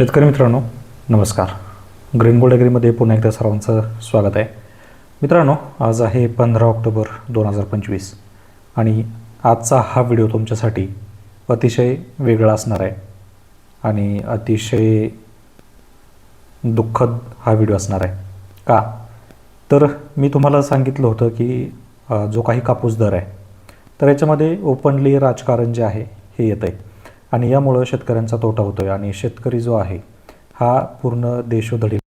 शेतकरी मित्रांनो नमस्कार. ग्रीन गोल्ड ॲग्रीमध्ये पुन्हा एकदा सर्वांचं स्वागत आहे. मित्रांनो आज आहे पंधरा ऑक्टोबर दोन हजार पंचवीस आणि आजचा हा व्हिडिओ तुमच्यासाठी अतिशय वेगळा असणार आहे आणि अतिशय दुःखद हा व्हिडिओ असणार आहे. का? तर मी तुम्हाला सांगितलं होतं की जो काही कापूस दर आहे तर याच्यामध्ये ओपनली राजकारण जे आहे हे येतं आहे आणि यामुळं शेतकऱ्यांचा तोटा होतो आहे आणि शेतकरी जो आहे हा पूर्ण देशोधडी आहे.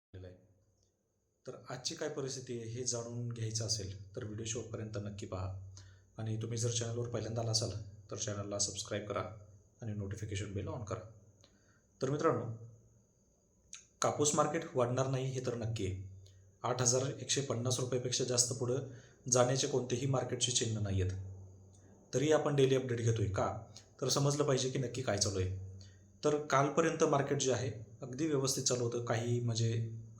तर आजची काय परिस्थिती आहे हे जाणून घ्यायचं असेल तर व्हिडिओ शेवटपर्यंत नक्की पहा. आणि तुम्ही जर चॅनलवर पहिल्यांदा आला असाल तर चॅनलला सबस्क्राईब करा आणि नोटिफिकेशन बेल ऑन करा. तर मित्रांनो कापूस मार्केट वाढणार नाही हे तर नक्की आहे. आठ हजार एकशे पन्नास रुपयापेक्षा जास्त पुढं जाण्याचे कोणतेही मार्केटचे चिन्ह नाही आहेत तरी आपण डेली अपडेट घेतोय का? तर समजलं पाहिजे की नक्की काय चालू आहे. तर कालपर्यंत मार्केट जे आहे अगदी व्यवस्थित चालू होतं. काही म्हणजे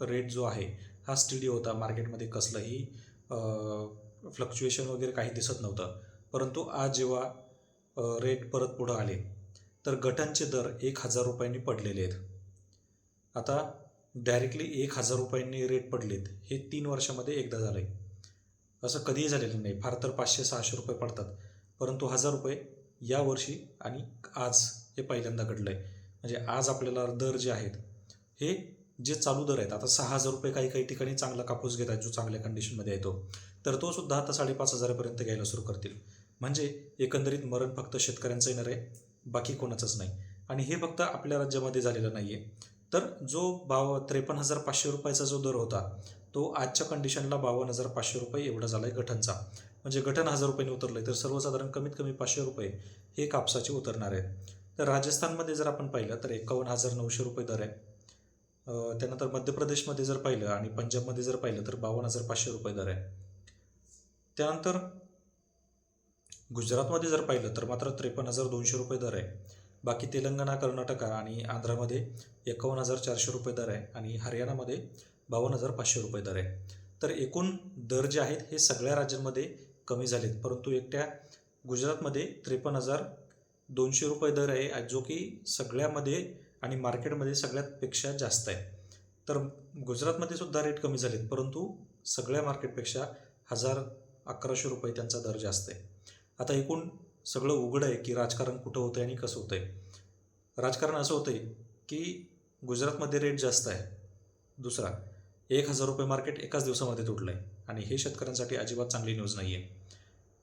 रेट जो आहे हा स्टडी होता. मार्केटमध्ये कसलंही फ्लक्च्युएशन वगैरे काही दिसत नव्हतं. परंतु आज जेव्हा रेट परत पुढं आले तर गटांचे दर एक हजार रुपयांनी पडलेले आहेत. आता डायरेक्टली एक हजार रुपयांनी रेट पडलेत हे तीन वर्षामध्ये एकदा झालं आहे असं कधीही झालेलं नाही. फार तर पाचशे सहाशे रुपये पडतात. परंतु हजार रुपये यावर्षी आणि आज हे पहिल्यांदा घडलं आहे म्हणजे आज आपल्याला दर जे आहेत हे जे चालू दर आहेत आता सहा हजार रुपये काही काही ठिकाणी चांगला कापूस घेत आहेत जो चांगल्या कंडिशनमध्ये येतो तर तो सुद्धा आता साडेपाच हजारापर्यंत घ्यायला सुरू करतील. म्हणजे एकंदरीत मरण फक्त शेतकऱ्यांचं येणार आहे बाकी कोणाचंच नाही. आणि हे फक्त आपल्या राज्यामध्ये झालेलं नाही आहे तर जो बाव त्रेपन्न हजार पाचशे रुपयाचा जो दर होता तो आजच्या कंडिशनला बावन्न हजार पाचशे रुपये एवढा झाला आहे गठनचा. म्हणजे गठन हजार रुपयांनी उतरलं आहे तर सर्वसाधारण कमीत कमी पाचशे रुपये हे कापसाचे उतरणार आहे तर राजस्थानमध्ये जर आपण पाहिलं तर एकावन्न हजार नऊशे रुपये दर आहे. त्यानंतर मध्य प्रदेशमध्ये जर पाहिलं आणि पंजाबमध्ये जर पाहिलं तर बावन्न हजार पाचशे रुपये दर आहे. त्यानंतर गुजरातमध्ये जर पाहिलं तर मात्र त्रेपन्न हजार दोनशे रुपये दर आहे. बाकी तेलंगणा कर्नाटका आणि आंध्रामध्ये एकावन्न हजार चारशे रुपये दर आहे आणि हरियाणामध्ये बावन्न हजार पाचशे रुपये दर आहे. तर एकूण दर जे आहेत हे सगळ्या राज्यांमध्ये कमी झालेत. परंतु एकट्या गुजरातमध्ये त्रेपन्न हजार दोनशे रुपये दर आहे जो की सगळ्यामध्ये आणि मार्केटमध्ये सगळ्यातपेक्षा जास्त आहे. तर गुजरातमध्ये सुद्धा रेट कमी झालेत परंतु सगळ्या मार्केटपेक्षा हजार अकराशे रुपये त्यांचा दर जास्त आहे. आता एकूण सगळं उघड आहे की राजकारण कुठं होतं आहे आणि कसं होतं आहे राजकारण असं होतं आहे की गुजरातमध्ये रेट जास्त आहे. दुसरा एक हजार रुपये मार्केट एकाच दिवसामध्ये तुटलं आहे आणि हे शेतकऱ्यांसाठी अजिबात चांगली न्यूज नाही आहे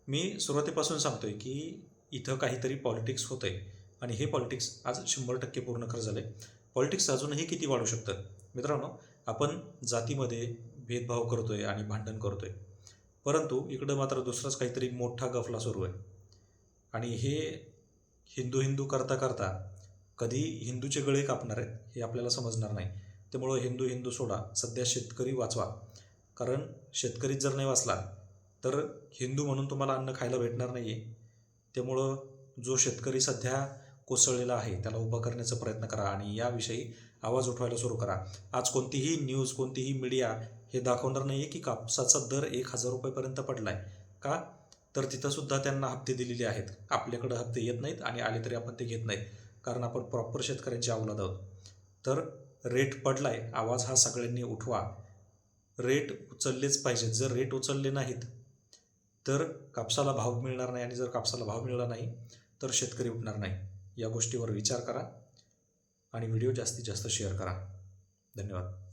मी सुरुवातीपासून सांगतो आहे की इथं काहीतरी पॉलिटिक्स होतं आहे आणि हे पॉलिटिक्स आज शंभर टक्के पूर्ण खरं झालं आहे पॉलिटिक्स अजूनही किती वाढू शकतं? मित्रांनो आपण जातीमध्ये भेदभाव करतो आहे आणि भांडण करतो आहे परंतु इकडं मात्र दुसराच काहीतरी मोठा गफला सुरू आहे. आणि हे हिंदू हिंदू करता करता कधी हिंदूचे गळे कापणार आहेत हे आपल्याला समजणार नाही. त्यामुळं हिंदू हिंदू सोडा सध्या शेतकरी वाचवा. कारण शेतकरीच जर नाही वाचला तर हिंदू म्हणून तुम्हाला अन्न खायला भेटणार नाही आहे त्यामुळं जो शेतकरी सध्या कोसळलेला आहे त्याला उभा करण्याचा प्रयत्न करा आणि याविषयी आवाज उठवायला सुरू करा. आज कोणतीही न्यूज कोणतीही मीडिया हे दाखवणार नाही आहे की कापसाचा दर एक हजार रुपयेपर्यंत पडला आहे का? तर तिथंसुद्धा त्यांना हप्ते दिलेले आहेत. आपल्याकडं हप्ते येत नाहीत आणि आले तरी आपण ते घेत नाहीत. कारण आपण प्रॉपर शेतकऱ्यांची अवलाद आहोत. तर रेट पडलाय आवाज हा सगळ्यांनी उठवा. रेट उचललेच पाहिजेत जर रेट उचलले नाहीत तर कापसाला भाव मिळणार नाही आणि जर कापसाला भाव मिळाला नाही तर शेतकरी उठणार नाही. या गोष्टीवर विचार करा आणि व्हिडिओ जास्तीत जास्त शेअर करा. धन्यवाद.